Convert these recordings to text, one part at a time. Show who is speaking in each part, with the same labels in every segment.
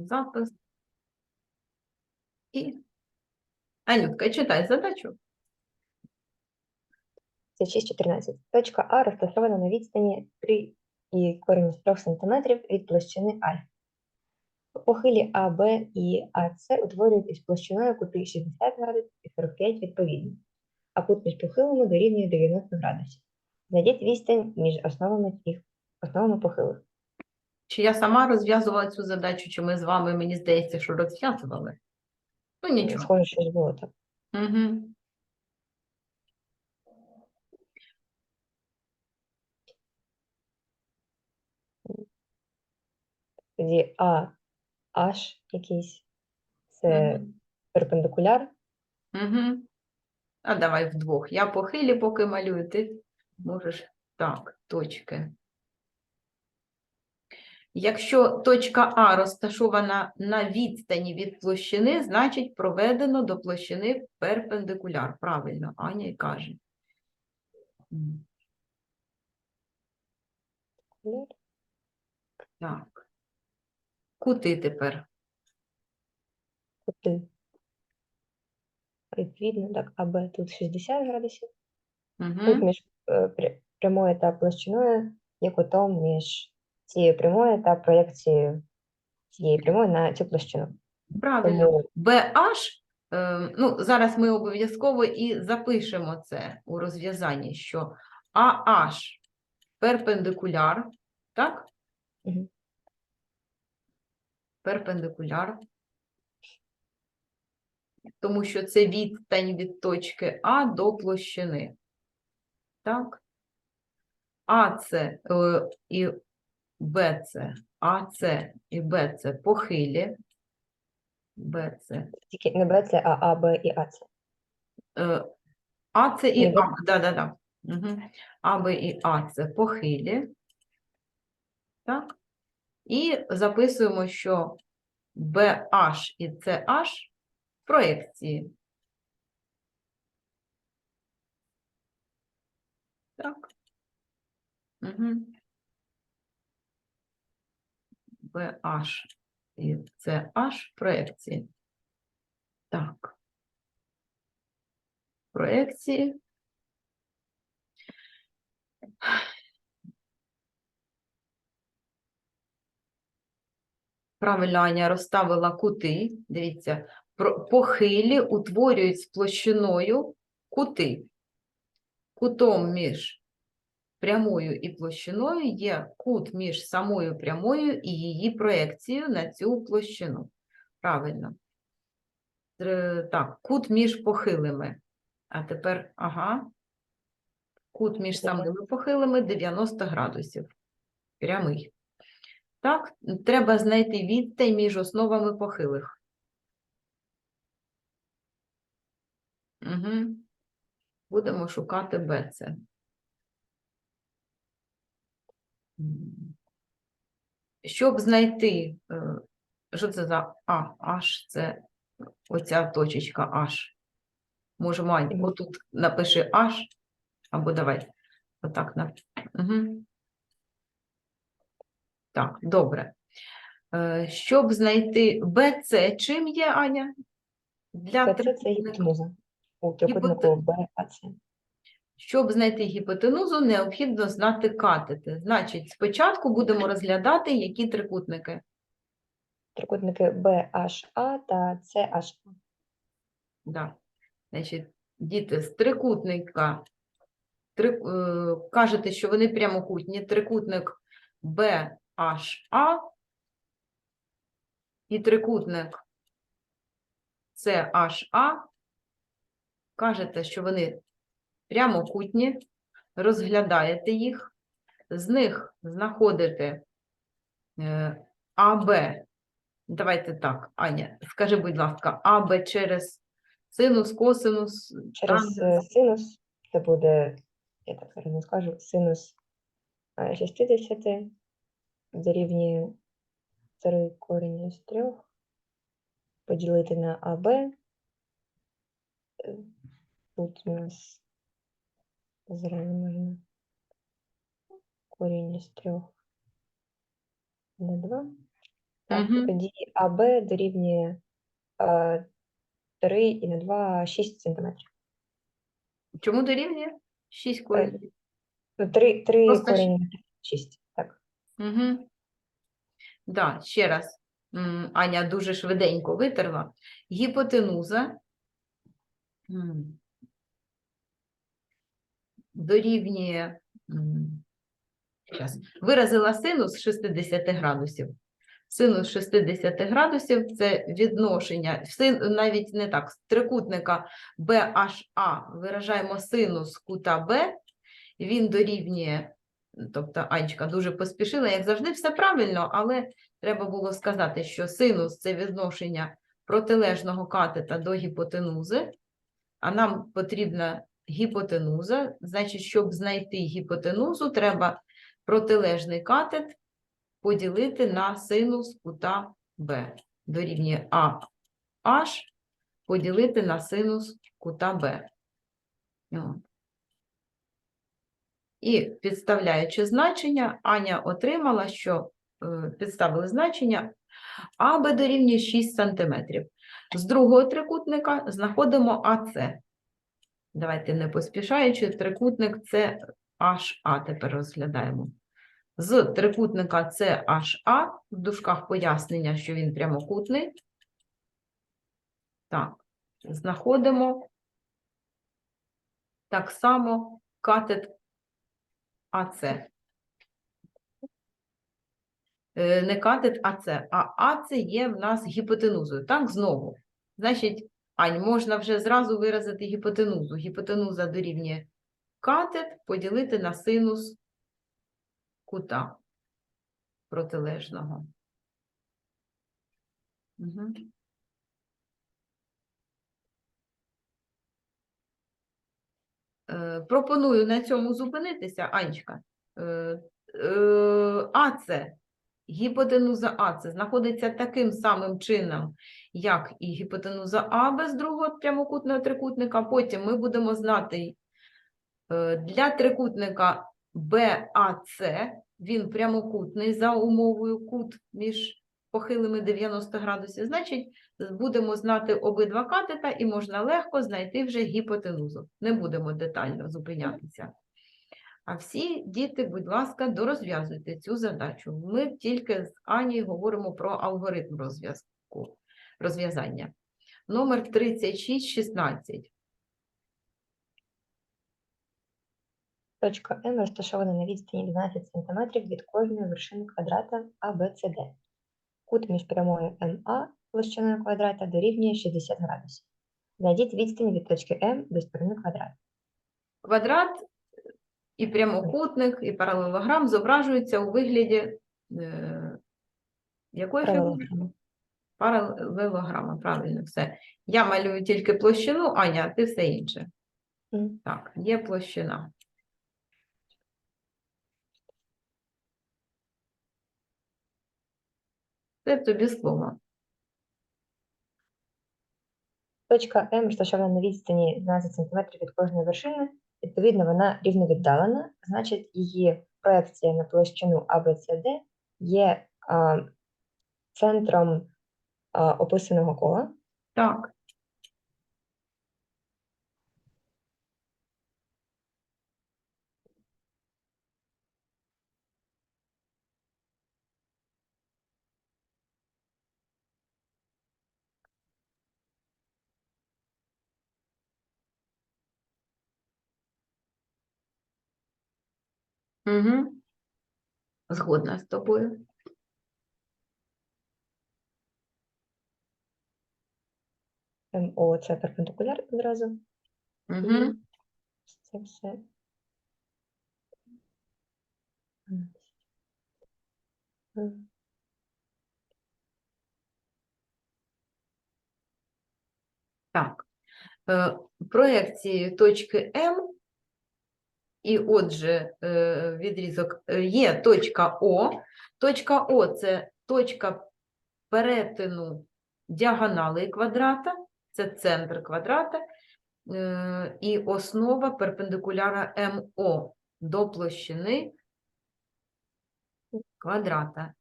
Speaker 1: запис. І Анютка, читай задачу.
Speaker 2: Це 6.14. Точка А розташована на відстані 3 і корінь з 3 см від площини Альфа. Похилі А, Б і АС утворюють із площиною кути 60 градусів і 45 відповідно, а кут між похилими дорівнює 90 градусів. Знайдіть відстань між основами цих основами похилих.
Speaker 1: Чи я сама розв'язувала цю задачу, чи ми з вами, мені здається, що розв'язували? Ну, нічого.
Speaker 2: Схоже, що було так.
Speaker 1: Угу.
Speaker 2: Тоді А, H якийсь, це
Speaker 1: Мгм.
Speaker 2: перпендикуляр,
Speaker 1: Угу. А давай вдвох. Я похилі, поки малюю, ти можеш так, точки. Якщо точка А розташована на відстані від площини, значить проведено до площини перпендикуляр. Правильно, Аня й каже. Так. Кути тепер.
Speaker 2: кути. Відповідно, так, АБ тут 60 градусів.
Speaker 1: Угу.
Speaker 2: між е, прямою та площиною є кутом між цією прямою та проєкцією цієї прямої на цю площину.
Speaker 1: Правильно.
Speaker 2: Тому
Speaker 1: BH, е, ну, зараз ми обов'язково і запишемо це у розв'язанні, що AH перпендикуляр, так?
Speaker 2: Мгм.
Speaker 1: Перпендикуляр. Тому що це відстань від точки А до площини. Так? АЦ е, і БЦ, АЦ і БЦ похилі. БЦ.
Speaker 2: тільки не Б, це А, А, Б і АЦ.
Speaker 1: А це і А, да, да, да. Угу. А, Б і А це похилі. Так? І записуємо, що BH і CH проекції. Так. Угу. BH і CH проекції. Так. Проекції. Правильно, Аня розставила кути. Дивіться, похилі утворюють з площиною кути. Кутом між прямою і площиною є кут між самою прямою і її проекцією на цю площину. Правильно. Так, кут між похилими. А тепер, ага. Кут між самими похилими 90 градусів. Прямий. Так, треба знайти відстань між основами похилих. Угу. Будемо шукати БЦ. М. Щоб знайти, е, що це за А, H, це оця точечка H. Можемо, отут напиши H, або давай, отак. На... Угу. Так, добре. Е, Щоб знайти БЦ, чим є, Аня? Для
Speaker 2: БЦ це
Speaker 1: трикутника.
Speaker 2: гіпотенуза. У трикутнику АЦ.
Speaker 1: Щоб знайти гіпотенузу, необхідно знати катети. Значить, спочатку будемо розглядати, які трикутники.
Speaker 2: Трикутники BHA та CHA.
Speaker 1: Да. Значить, діти з трикутника три, е, кажете, що вони прямокутні. Трикутник BHA і трикутник CHA. Кажете, що вони прямокутні, розглядаєте їх, з них знаходите е, АБ. Давайте так, Аня, скажи, будь ласка, АБ через синус, косинус,
Speaker 2: Через
Speaker 1: тангенс?
Speaker 2: е, синус це буде, я так зараз не скажу, синус е, 60 дорівнює 3 корінь з 3 поділити на АБ. Е, Тут у нас зразу можна корінь з 3 на 2 Так,
Speaker 1: Мгм.
Speaker 2: тоді АБ дорівнює е, 3 і на 2 6 см.
Speaker 1: Чому дорівнює? 6 корінь.
Speaker 2: Ну, 3, 3
Speaker 1: Просто
Speaker 2: корінь на 6. Так.
Speaker 1: Угу. Да, ще раз. М, Аня дуже швиденько витерла. Гіпотенуза м, дорівнює. щас. Виразила синус 60 градусів. Синус 60 градусів це відношення, син- навіть не так, трикутника BHA виражаємо синус кута Б, він дорівнює, тобто Анечка дуже поспішила, як завжди, все правильно, але треба було сказати, що синус це відношення протилежного катета до гіпотенузи, а нам потрібна гіпотенуза, значить, щоб знайти гіпотенузу, треба протилежний катет поділити на синус кута Б. Дорівнює AH поділити на синус кута Б. Ну. І підставляючи значення, Аня отримала, що е, підставили значення АБ дорівнює 6 см. З другого трикутника знаходимо АС. Давайте не поспішаючи, трикутник це HA тепер розглядаємо. З трикутника CHA, в дужках пояснення, що він прямокутний. Так, знаходимо так само катет АЦ. Е, Не катет АЦ, а АЦ є в нас гіпотенузою. Так, знову. Значить, Ань, можна вже зразу виразити гіпотенузу. Гіпотенуза дорівнює катет поділити на синус кута протилежного. Угу. Пропоную на цьому зупинитися, Анечка. Е, е, АЦ, гіпотенуза АЦ знаходиться таким самим чином, як і гіпотенуза АБ з другого прямокутного трикутника. Потім ми будемо знати е, для трикутника БАЦ, він прямокутний за умовою кут між похилими 90 градусів. Значить, будемо знати обидва катета і можна легко знайти вже гіпотенузу. Не будемо детально зупинятися. А всі діти, будь ласка, дорозв'язуйте цю задачу. Ми тільки з Ані говоримо про алгоритм розв'язку, розв'язання. Номер 3616.
Speaker 2: Точка М розташована на відстані 12 см від кожної вершини квадрата ABCD. Кут між прямою МА площиною квадрата дорівнює 60 градусів. Знайдіть відстань від точки М до сторони квадрата.
Speaker 1: Квадрат і прямокутник, і паралелограм зображуються у вигляді е, якої фігури?
Speaker 2: Паралелограма,
Speaker 1: правильно, все. Я малюю тільки площину, Аня, а ти все інше. Так, є площина. Це тобі слово.
Speaker 2: Точка М розташована на відстані 12 см від кожної вершини. Відповідно, вона рівновіддалена, значить, її проекція на площину ABCD є а, центром а, описаного кола.
Speaker 1: Так. Угу. Згодна з тобою.
Speaker 2: МО це перпендикуляр одразу.
Speaker 1: Угу.
Speaker 2: Це все.
Speaker 1: Так. Е, Проекції точки М, і отже, е, відрізок е, є точка О. Точка О це точка перетину діагоналей квадрата, це центр квадрата, е, і основа перпендикуляра МО до площини квадрата.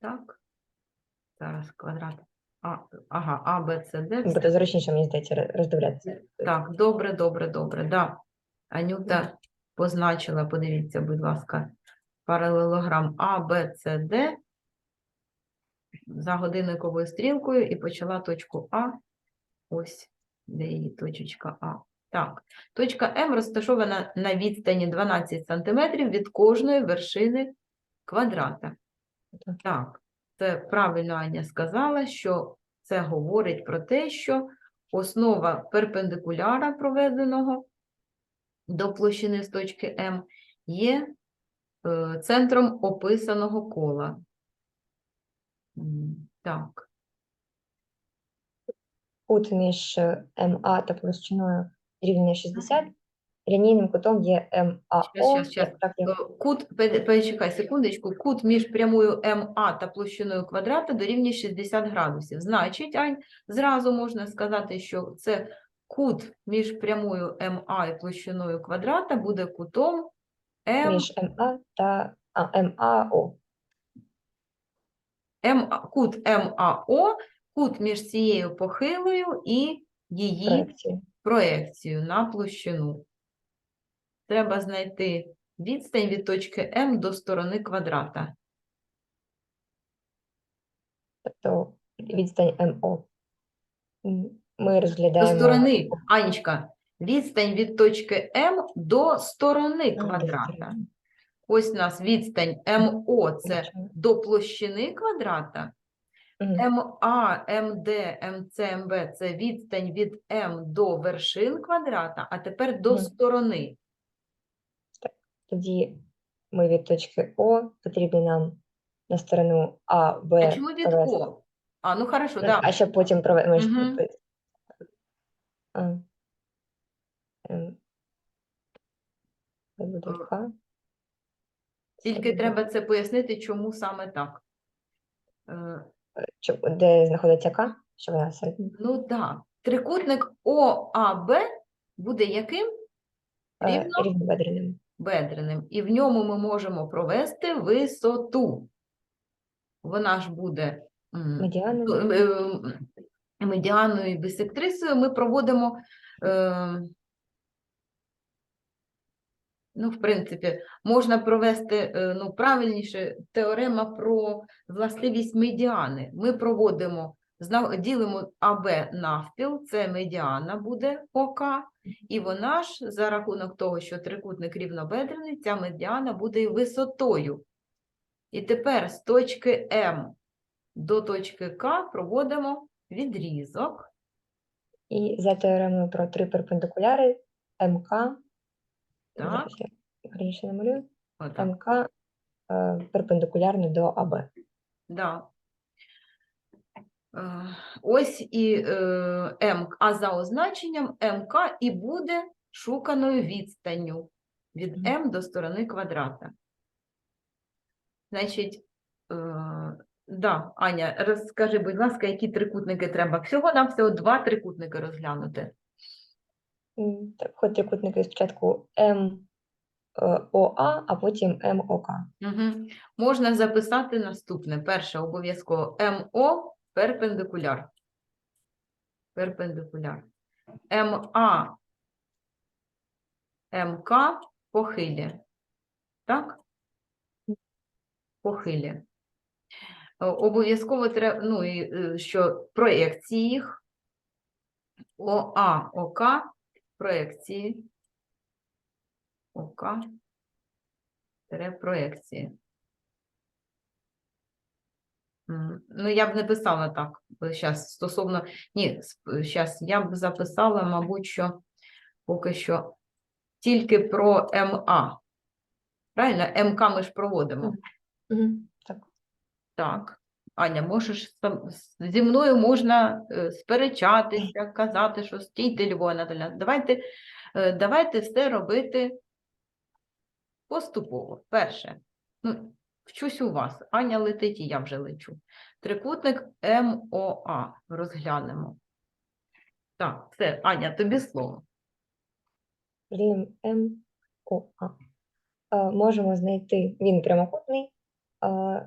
Speaker 1: Так. Зараз квадрат. А, ага, А, Б, С, Д.
Speaker 2: То зручніше, мені здається, роздивлятися.
Speaker 1: Так, добре, добре, добре. Да. Анюта позначила, подивіться, будь ласка, паралелограм А, Б, С, Д за годинниковою стрілкою і почала точку А. Ось, де її точечка А. Так, точка М розташована на відстані 12 см від кожної вершини квадрата.
Speaker 2: Так.
Speaker 1: Це правильно Аня сказала, що це говорить про те, що основа перпендикуляра проведеного до площини з точки М є е, центром описаного кола. Так,
Speaker 2: Кут між е, МА та площиною рівня 60. Лінійним кутом є МАО.
Speaker 1: щас, щас.
Speaker 2: Так, як
Speaker 1: Е, Кут, почекай секундочку, кут між прямою МА та площиною квадрата дорівнює 60 градусів. Значить, Ань, зразу можна сказати, що це кут між прямою МА і площиною квадрата буде кутом М,
Speaker 2: між МА та а, МАО.
Speaker 1: Кут МАО, кут між цією похилою і її проекцію на площину. Треба знайти відстань від точки М до сторони квадрата.
Speaker 2: Тобто відстань МО. Ми
Speaker 1: До сторони, Анечка, відстань від точки М до сторони квадрата. Ось у нас відстань МО це до площини квадрата. МА, МД, МЦ, МБ це відстань від М до вершин квадрата, а тепер до сторони.
Speaker 2: Тоді ми від точки О потрібно нам на сторону А, Б.
Speaker 1: А чому від
Speaker 2: провести.
Speaker 1: О? А, ну хорошо,
Speaker 2: Ну,
Speaker 1: да.
Speaker 2: А щоб потім провести. Ми ж
Speaker 1: Мгм.
Speaker 2: пи- А. Ем. Хай буде
Speaker 1: Е,
Speaker 2: К. Це
Speaker 1: Тільки треба це пояснити, чому саме так. Е,
Speaker 2: Де знаходиться К? Що вона середня?
Speaker 1: Ну так, трикутник ОАБ буде яким?
Speaker 2: Е,
Speaker 1: Рівно
Speaker 2: Рівнобедреним.
Speaker 1: бедреним. І в ньому ми можемо провести висоту. Вона ж буде м,
Speaker 2: Медіаною.
Speaker 1: е, м, медіаною і бисектрисою. Ми проводимо, е, ну, в принципі, можна провести, е, ну, правильніше, теорема про властивість медіани. Ми проводимо, ділимо АБ навпіл, це медіана буде ОК, і вона ж за рахунок того, що трикутник рівнобедрений, ця медіана буде висотою. І тепер з точки М до точки К проводимо відрізок.
Speaker 2: І за теоремою про три перпендикуляри МК.
Speaker 1: Так,
Speaker 2: я намалюю.
Speaker 1: отак.
Speaker 2: МК е, перпендикулярно до АБ.
Speaker 1: Да. Е, Ось і е, М, а за означенням МК і буде шуканою відстанню від М до сторони квадрата. Значить, е, да, Аня, розкажи, будь ласка, які трикутники треба? Всього нам всього два трикутники розглянути.
Speaker 2: М, Так, хоч трикутники спочатку МОА, а потім МОК.
Speaker 1: Угу. Можна записати наступне. Перше обов'язково МО перпендикуляр. Перпендикуляр. МА МК похилі. Так? Похилі. Е, Обов'язково треба, ну і е, що проекції їх. ОА, ОК, проекції. ОК, тире проекції. Ну, я б не писала так. Зараз стосовно. Ні, зараз я б записала, мабуть, що поки що тільки про МА. Правильно? МК ми ж проводимо.
Speaker 2: Мгм, Так.
Speaker 1: Так. Аня, можеш зі мною можна е, сперечатися, казати, що стійте, Львова Анатольовна. Давайте, е, давайте все робити поступово. Перше, ну, вчусь у вас. Аня летить, і я вже лечу. Трикутник МОА розглянемо. Так, все, Аня, тобі слово.
Speaker 2: Рівень МОА. Е, Можемо знайти, він прямокутний,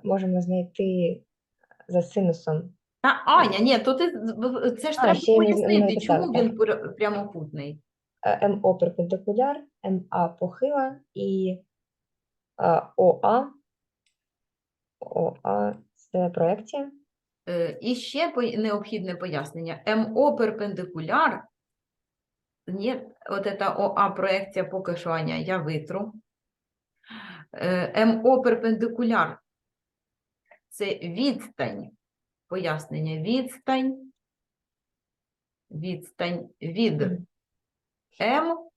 Speaker 2: можемо знайти за синусом
Speaker 1: Та Аня, ні, то ти це ж
Speaker 2: А,
Speaker 1: треба
Speaker 2: ще я не- не
Speaker 1: пояснити, чому він пр- прямокутний.
Speaker 2: е, МО перпендикуляр, МА похила і е, ОА. ОА це проекція.
Speaker 1: Е, І ще по- необхідне пояснення. МО перпендикуляр. Ні, от ця ОА проекція поки що, Аня, я витру. Е, МО перпендикуляр – це відстань. Пояснення. Відстань. Відстань від М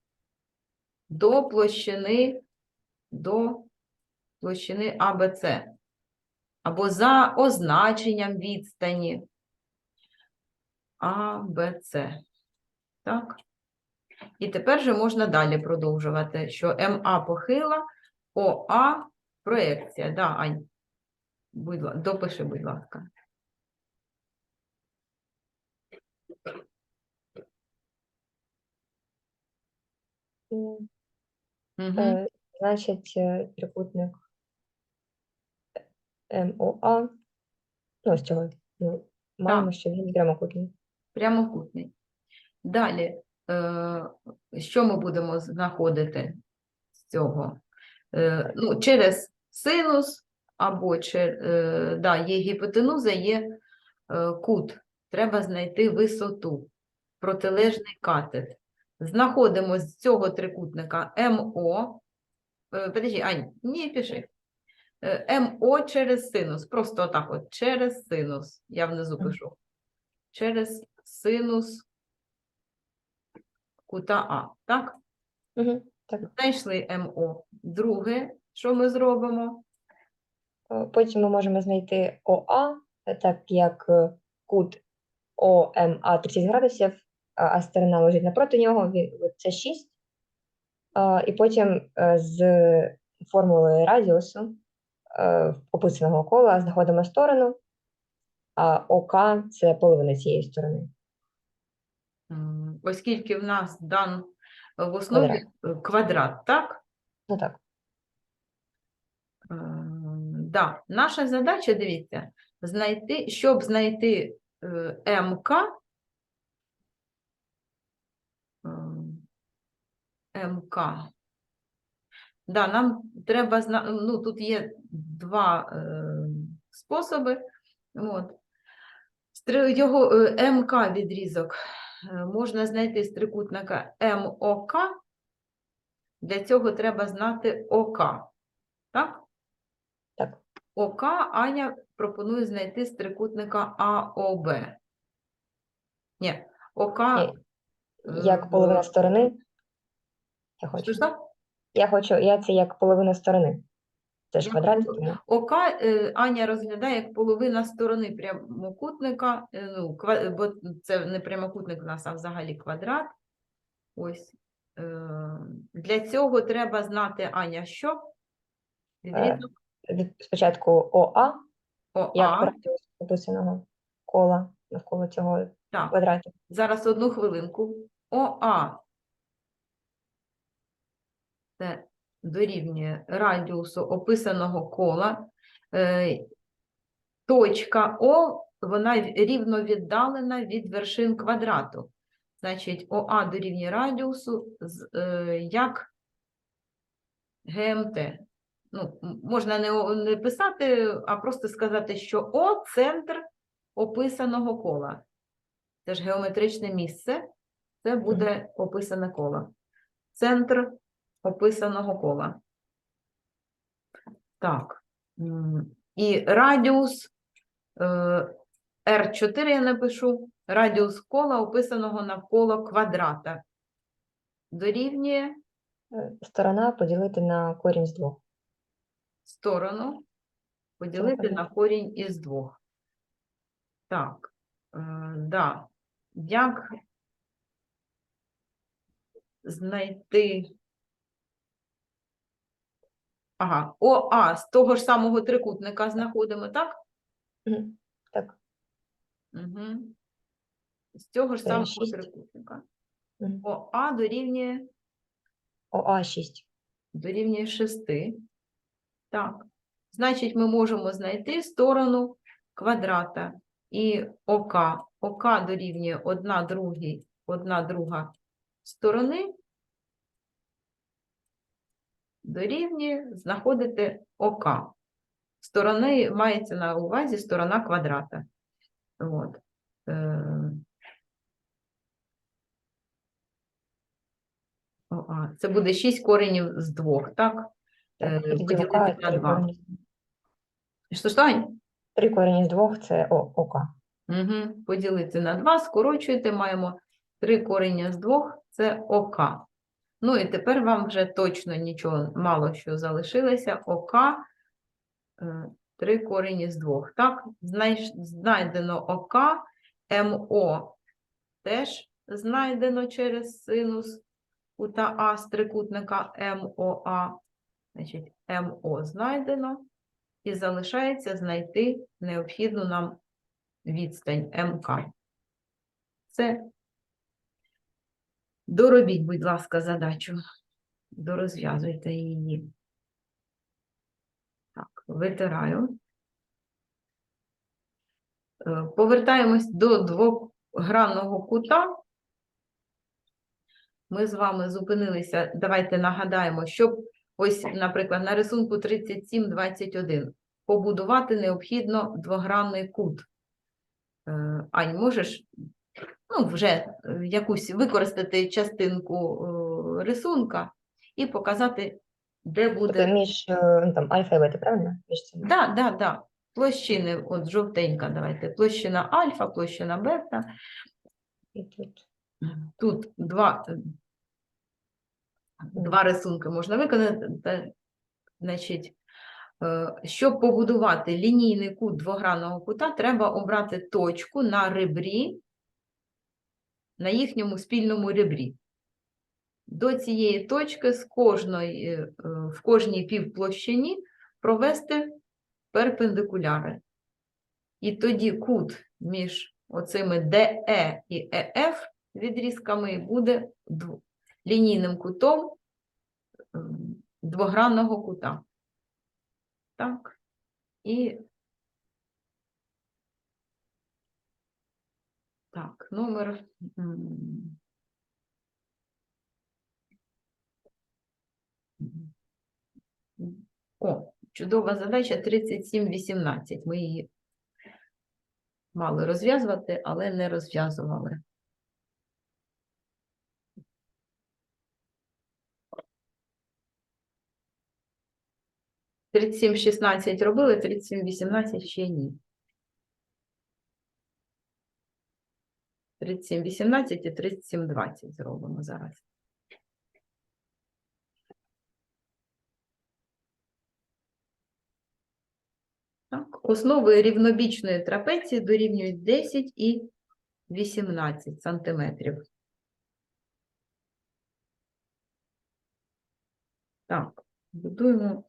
Speaker 1: до площини до площини АБЦ. Або за означенням відстані АБЦ. Так. І тепер же можна далі продовжувати, що МА похила, ОА проекція. Да, Ань, будь ласка, допиши, будь ласка. Угу.
Speaker 2: е, Значить, е, трикутник МОА. Ну, з цього ну, маємо, що він прямокутний.
Speaker 1: Прямокутний. Далі, е, що ми будемо знаходити з цього? Е, ну, через синус або чер, е, да, є гіпотенуза, є е, кут. Треба знайти висоту, протилежний катет. Знаходимо з цього трикутника МО. Е, подожди, Ань, ні, пиши. МО через синус. Просто отак от, через синус. Я внизу пишу. Через синус кута А. Так?
Speaker 2: Угу. Так.
Speaker 1: Знайшли МО. Друге, що ми зробимо?
Speaker 2: Е, Потім ми можемо знайти ОА, е, так як е, кут ОМА 30 градусів, а сторона лежить напроти нього, це 6. І потім з формулою радіусу описаного кола знаходимо сторону, а ОК це половина цієї сторони.
Speaker 1: Оскільки в нас дан в основі квадрат, квадрат так?
Speaker 2: Ну так.
Speaker 1: Да. Наша задача, дивіться, знайти, щоб знайти е, МК, ем, МК. Да, нам треба ну, тут є два е, способи. От. Його е, МК відрізок е, можна знайти з трикутника МОК. Для цього треба знати ОК. Так?
Speaker 2: Так.
Speaker 1: ОК Аня пропонує знайти з трикутника АОБ. Ні, ОК.
Speaker 2: Як половина сторони. Я хочу.
Speaker 1: що?
Speaker 2: Я хочу, я це як половина сторони. Це ж квадрат,
Speaker 1: ОК е, Аня розглядає як половина сторони прямокутника, е, ну, бо це не прямокутник у нас, а взагалі квадрат. Ось. Е, Для цього треба знати, Аня, що? Відрізок
Speaker 2: від- спочатку ОА, як
Speaker 1: ОА.
Speaker 2: радіус описаного кола навколо цього
Speaker 1: Так,
Speaker 2: квадрату.
Speaker 1: зараз одну хвилинку. ОА. Це дорівнює радіусу описаного кола. Е, Точка О, вона рівно віддалена від вершин квадрату. Значить, ОА дорівнює радіусу е, як ГМТ. Ну, можна не, не писати, а просто сказати, що О центр описаного кола. Це ж геометричне місце, це буде описане коло. Центр описаного кола. Так. І радіус е, R4 я напишу, радіус кола, описаного навколо квадрата. Дорівнює
Speaker 2: Е, Сторона поділити на корінь з двох.
Speaker 1: Сторону поділити на корінь із двох. Так, е, да. Як знайти. Ага, ОА з того ж самого трикутника знаходимо, так?
Speaker 2: Мгм. Так.
Speaker 1: Угу. З цього ж
Speaker 2: Це
Speaker 1: самого
Speaker 2: шість.
Speaker 1: трикутника.
Speaker 2: Мгм.
Speaker 1: ОА дорівнює,
Speaker 2: ОА 6.
Speaker 1: дорівнює 6. Так. Значить, ми можемо знайти сторону квадрата і ОК. ОК дорівнює 1 другій, 1 друга сторони. Дорівнює знаходити ОК. Сторони мається на увазі сторона квадрата. От. Е, Це буде 6 коренів з 2, так? Е, поділити на
Speaker 2: три
Speaker 1: 2. Що, що, Ань?
Speaker 2: Три корені з двох це О, ОК.
Speaker 1: Угу. Поділити на 2, скорочуєте, маємо 3 корення з 2, це ОК. Ну і тепер вам вже точно нічого, мало що залишилося. ОК, 3 корені з 2. Так, знайдено ОК, МО теж знайдено через синус кута А з трикутника МОА. Значить, МО знайдено. І залишається знайти необхідну нам відстань МК. Це доробіть, будь ласка, задачу. Дорозв'язуйте її. Так, витираю. Е, Повертаємось до двогранного кута. Ми з вами зупинилися. Давайте нагадаємо, щоб ось, наприклад, на рисунку 37-21 побудувати необхідно двогранний кут. Е, Ань, можеш ну, вже е, якусь використати частинку е, рисунка і показати, де
Speaker 2: Тобто
Speaker 1: буде.
Speaker 2: між е, ну, там, альфа і бета, правильно? Між цими.
Speaker 1: Да, да, да. Площини, от жовтенька, давайте. Площина альфа, площина бета.
Speaker 2: І тут.
Speaker 1: Тут два, два рисунки можна виконати. Значить, е, щоб побудувати лінійний кут двогранного кута, треба обрати точку на ребрі, на їхньому спільному ребрі. До цієї точки з кожної, е, в кожній півплощині провести перпендикуляри. І тоді кут між оцими DE і EF відрізками буде лінійним кутом двогранного кута. Так. І так, номер. О, чудова задача 3718. Ми її мали розв'язувати, але не розв'язували. Тридцять сім шістнадцять робили, тридцять сім вісімнадцять ще ні. Тридцять сім вісімнадцять і тридцять сім двадцять зробимо зараз. Так, основи рівнобічної трапеції дорівнюють 10 і 18 сантиметрів. Так, будуємо.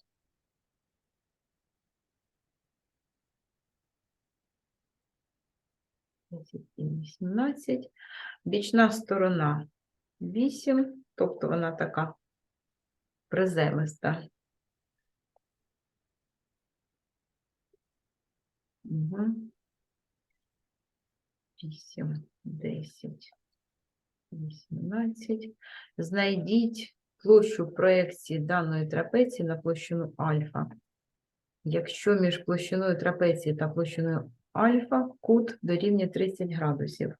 Speaker 1: Десять і 18. Бічна сторона 8, тобто вона така приземиста. Угу. 8, 10, 18. Знайдіть площу проекції даної трапеції на площину альфа. Якщо між площиною трапеції та площиною альфа кут дорівнює 30 градусів.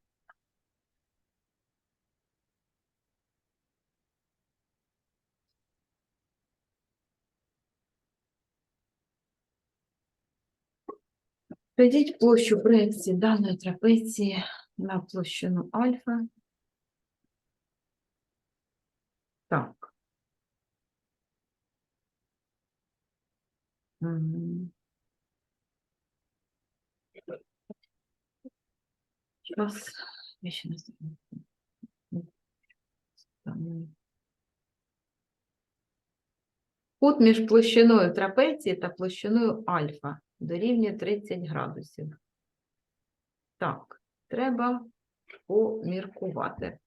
Speaker 1: Введіть площу проекції даної трапеції на площину альфа. Так. Мгм. Сейчас. Я еще. Там. Кут між площиною трапеції та площиною альфа дорівнює 30 градусів. Так, треба поміркувати.